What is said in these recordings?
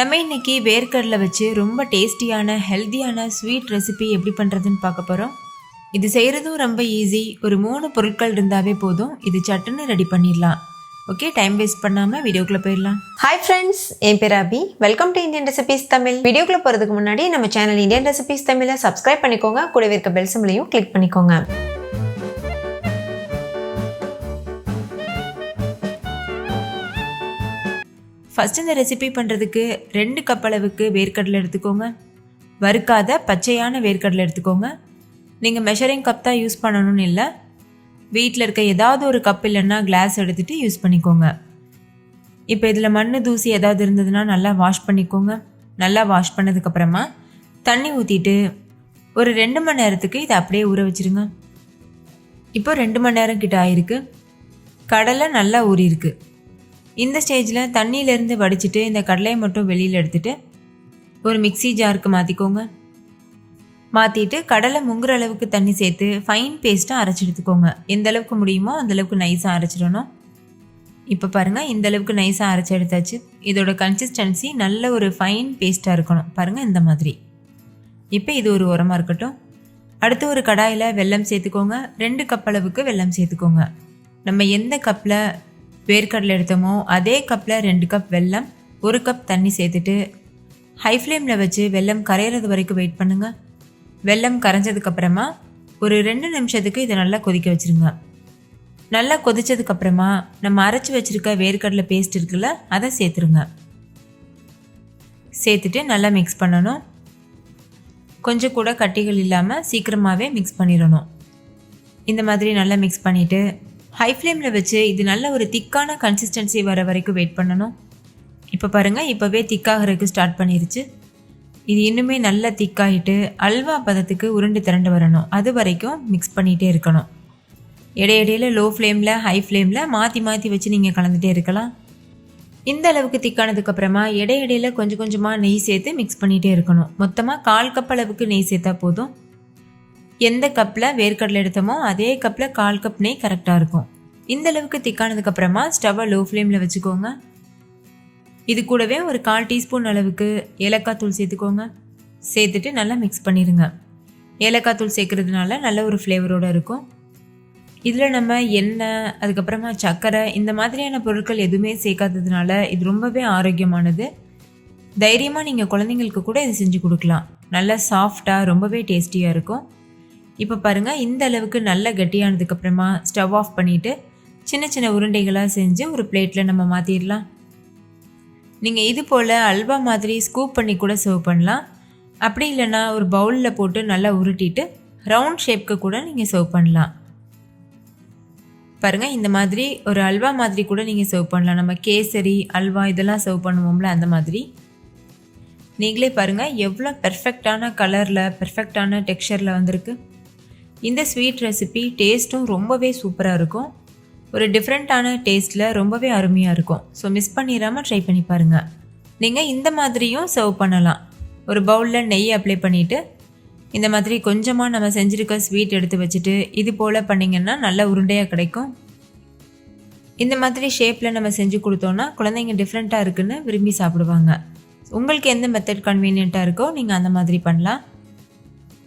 நம்ம இன்னைக்கு வேர்க்கடலை வச்சு ரொம்ப டேஸ்டியான ஹெல்த்தியான ஸ்வீட் ரெசிபி எப்படி பண்ணுறதுன்னு பார்க்க போகிறோம் இது செய்கிறதும் ரொம்ப ஈஸி ஒரு மூணு பொருட்கள் இருந்தாவே போதும். இது சட்டுன்னு ரெடி பண்ணிடலாம். ஓகே டைம் வேஸ்ட் பண்ணாமல் வீடியோக்குள்ளே போயிடலாம். ஹாய் ஃப்ரெண்ட்ஸ் என் பேர் Abhi. Welcome to Indian recipes Tamil வீடியோக்குள்ள போகிறதுக்கு முன்னாடி நம்ம சேனல் இந்தியன் ரெசிபீஸ் தமிழை சப்ஸ்கிரைப் பண்ணிக்கோங்க. கூடவே இருக்க பெல் சிம்லையும் கிளிக் பண்ணிக்கோங்க. ஃபஸ்ட் இந்த ரெசிபி பண்ணுறதுக்கு ரெண்டு கப் அளவுக்கு வேர்க்கடலை எடுத்துக்கோங்க. வறுக்காத பச்சையான வேர்க்கடலை எடுத்துக்கோங்க. நீங்கள் மெஷரிங் கப் தான் யூஸ் பண்ணணும்னு இல்லை. வீட்டில் இருக்க ஏதாவது ஒரு கப் இல்லைன்னா கிளாஸ் எடுத்துகிட்டு யூஸ் பண்ணிக்கோங்க. இப்போ இதில் மண் தூசி ஏதாவது இருந்ததுன்னா நல்லா வாஷ் பண்ணிக்கோங்க. நல்லா வாஷ் பண்ணதுக்கப்புறமா தண்ணி ஊற்றிட்டு ஒரு ரெண்டு மணி நேரத்துக்கு இதை அப்படியே ஊற வச்சுருங்க. இப்போ ரெண்டு மணி நேரம் கிட்ட ஆயிருக்கு. கடலை நல்லா ஊறியிருக்கு. இந்த ஸ்டேஜில் தண்ணியிலேருந்து வடிச்சிட்டு இந்த கடலையை மட்டும் வெளியில் எடுத்துட்டு ஒரு மிக்ஸி ஜாருக்கு மாற்றிக்கோங்க மாற்றிட்டு கடலை முங்குற அளவுக்கு தண்ணி சேர்த்து ஃபைன் பேஸ்ட்டாக அரைச்சி எடுத்துக்கோங்க. எந்த அளவுக்கு முடியுமோ அந்தளவுக்கு நைஸாக அரைச்சிடணும். இப்போ பாருங்கள் இந்த அளவுக்கு நைஸாக அரைச்சி எடுத்தாச்சு. இதோட கன்சிஸ்டன்சி நல்ல ஒரு ஃபைன் பேஸ்ட்டாக இருக்கணும். பாருங்கள் இந்த மாதிரி. இப்போ இது ஒரு உரமாக இருக்கட்டும். அடுத்து ஒரு கடாயில் வெல்லம் சேர்த்துக்கோங்க. ரெண்டு கப் அளவுக்கு வெல்லம் சேர்த்துக்கோங்க. நம்ம எந்த கப்பில் வேர்க்கடலை எடுத்தோமோ அதே கப்பில் ரெண்டு கப் வெல்லம் ஒரு கப் தண்ணி சேர்த்துட்டு ஹை ஃப்ளேமில் வச்சு வெல்லம் கரையிறது வரைக்கும் வெயிட் பண்ணுங்கள் வெல்லம் கரைஞ்சதுக்கப்புறமா ஒரு ரெண்டு நிமிஷத்துக்கு இதை நல்லா கொதிக்க வச்சுருங்க. நல்லா கொதிச்சதுக்கப்புறமா நம்ம அரைச்சி வச்சுருக்க வேர்க்கடலை பேஸ்ட் இருக்குல்ல அதை சேர்த்துருங்க. சேர்த்துட்டு நல்லா மிக்ஸ் பண்ணணும். கொஞ்சம் கூட கட்டிகள் இல்லாமல் சீக்கிரமாகவே மிக்ஸ் பண்ணிடணும். இந்த மாதிரி நல்லா மிக்ஸ் பண்ணிவிட்டு ஹை ஃப்ளேமில் வச்சு இது நல்ல ஒரு திக்கான கன்சிஸ்டன்சி வர வரைக்கும் வெயிட் பண்ணணும். இப்போ பாருங்கள் இப்போவே திக்காகிறதுக்கு ஸ்டார்ட் பண்ணிருச்சு. இது இன்னுமே நல்லா திக்காகிட்டு அல்வா பதத்துக்கு உருண்டு திரண்டு வரணும். அது வரைக்கும் மிக்ஸ் பண்ணிகிட்டே இருக்கணும். இடையிடையில் லோ ஃப்ளேமில் ஹை ஃப்ளேமில் மாற்றி மாற்றி வச்சு நீங்கள் கலந்துகிட்டே இருக்கலாம். இந்த அளவுக்கு திக்கானதுக்கப்புறமா இடையிடையில் கொஞ்சம் கொஞ்சமாக நெய் சேர்த்து மிக்ஸ் பண்ணிகிட்டே இருக்கணும். மொத்தமாக கால் கப் அளவுக்கு நெய் சேர்த்தா போதும். எந்த கப்பில் வேர்க்கடலை எடுத்தோமோ அதே கப்பில் கால் கப் நெய் கரெக்டாக இருக்கும். இந்த அளவுக்கு திக்கானதுக்கப்புறமா ஸ்டவ்வை லோ ஃப்ளேமில் வச்சுக்கோங்க. இது கூடவே ஒரு கால் டீஸ்பூன் அளவுக்கு ஏலக்காய் தூள் சேர்த்துக்கோங்க. சேர்த்துட்டு நல்லா மிக்ஸ் பண்ணிடுங்க ஏலக்காய் தூள் சேர்க்குறதுனால நல்ல ஒரு ஃப்ளேவரோடு இருக்கும். இதில் நம்ம எண்ணெய் அதுக்கப்புறமா சர்க்கரை இந்த மாதிரியான பொருட்கள் எதுவுமே சேர்க்காததுனால இது ரொம்பவே ஆரோக்கியமானது. தைரியமாக நீங்கள் குழந்தைங்களுக்கு கூட இது செஞ்சு கொடுக்கலாம். நல்லா சாஃப்டாக ரொம்பவே டேஸ்டியாக இருக்கும். இப்போ பாருங்கள் இந்த அளவுக்கு நல்ல கட்டியானதுக்கப்புறமா ஸ்டவ் ஆஃப் பண்ணிவிட்டு சின்ன சின்ன உருண்டைகளாக செஞ்சு ஒரு பிளேட்டில் நம்ம மாற்றிடலாம் நீங்கள் இது போல் அல்வா மாதிரி ஸ்கூப் பண்ணி கூட சர்வ் பண்ணலாம். அப்படி இல்லைன்னா ஒரு பவுலில் போட்டு நல்லா உருட்டிட்டு ரவுண்ட் ஷேப்க்கு கூட நீங்கள் சர்வ் பண்ணலாம். பாருங்கள் இந்த மாதிரி ஒரு அல்வா மாதிரி கூட நீங்கள் சர்வ் பண்ணலாம். நம்ம கேசரி அல்வா இதெல்லாம் சர்வ் பண்ணுவோம்ல அந்த மாதிரி. நீங்களே பாருங்கள் எவ்வளோ பெர்ஃபெக்டான கலரில் பெர்ஃபெக்டான டெக்ஸ்சரில் வந்திருக்கு. இந்த ஸ்வீட் ரெசிபி டேஸ்ட்டும் ரொம்பவே சூப்பராக இருக்கும். ஒரு டிஃப்ரெண்ட்டான டேஸ்ட்டில் ரொம்பவே அருமையாக இருக்கும். ஸோ மிஸ் பண்ணிடாமல் ட்ரை பண்ணி பாருங்கள் நீங்கள் இந்த மாதிரியும் சர்வ் பண்ணலாம். ஒரு பவுலில் நெய் அப்ளை பண்ணிவிட்டு இந்த மாதிரி கொஞ்சமாக நம்ம செஞ்சுருக்க ஸ்வீட் எடுத்து வச்சுட்டு இது போல் பண்ணிங்கன்னா நல்ல உருண்டையாக கிடைக்கும். இந்த மாதிரி ஷேப்பில் நம்ம செஞ்சு கொடுத்தோன்னா குழந்தைங்க டிஃப்ரெண்ட்டாக இருக்குன்னு விரும்பி சாப்பிடுவாங்க. உங்களுக்கு எந்த மெத்தட் கன்வீனியண்ட்டாக இருக்கோ நீங்கள் அந்த மாதிரி பண்ணலாம்.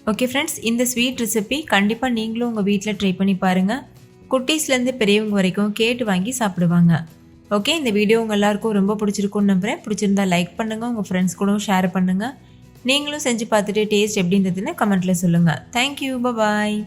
ஓகே ஃப்ரெண்ட்ஸ் இந்த ஸ்வீட் ரெசிபி கண்டிப்பாக நீங்களும் உங்கள் வீட்டில் ட்ரை பண்ணி பாருங்கள் குட்டீஸ்லேருந்து பெரியவங்க வரைக்கும் கேட்டு வாங்கி சாப்பிடுவாங்க. ஓகே இந்த வீடியோ உங்கள் எல்லாருக்கும் ரொம்ப பிடிச்சிருக்கும்னு நம்புகிறேன் பிடிச்சிருந்தா லைக் பண்ணுங்கள் உங்கள் ஃப்ரெண்ட்ஸ் கூட ஷேர் பண்ணுங்கள் நீங்களும் செஞ்சு பார்த்துட்டு டேஸ்ட் எப்படி இருந்ததுன்னு கமெண்ட்டில் சொல்லுங்கள் தேங்க்யூ பாய்